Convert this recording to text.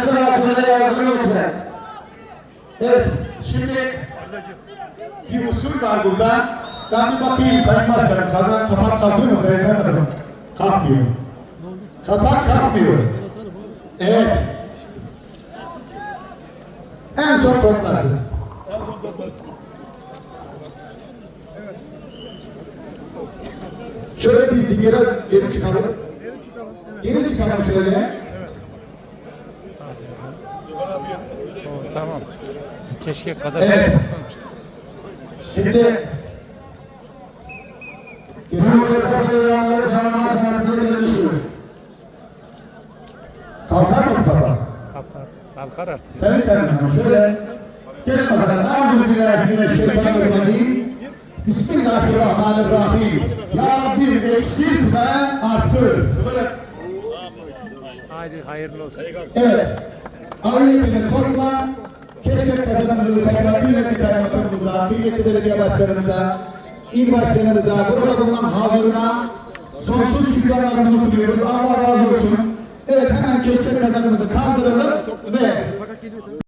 yatır altına yazıyor lütfen. Evet, şimdi bir usul var burada. Ben bir bakayım Sayın Başkanım, kazan kapak kalkıyor mu Sayın Efendim? Kalkmıyor. Kapak kalkmıyor. Evet. En son topladı. Şöyle bir, bir geri, geri çıkalım. Geri çıkalım şöyle. Tamam. Keşke kadar Evet. Şimdi Cumhuriyet'te yanları tanıma sanatını geliştiriyor. kalkar mı kapak? Kalkar, kalkar artık. Sayın Kaymakam şöyle gelin bakalım. Euzubillahimineşşeytanirracim. Bismillahirrahmanirrahim. Ya Rabbi eksiltme artır. Haydi hayırlı olsun. Evet. Ayetini topla. Keşke kazanımızı tekrar kıymetli kaymakamımıza, kıymetli belediye başkanımıza, il başkanımıza, burada bulunan hazırına sonsuz şükranlarımızı sunuyoruz. Allah razı olsun. Evet hemen keşke kazanımızı kaldıralım ve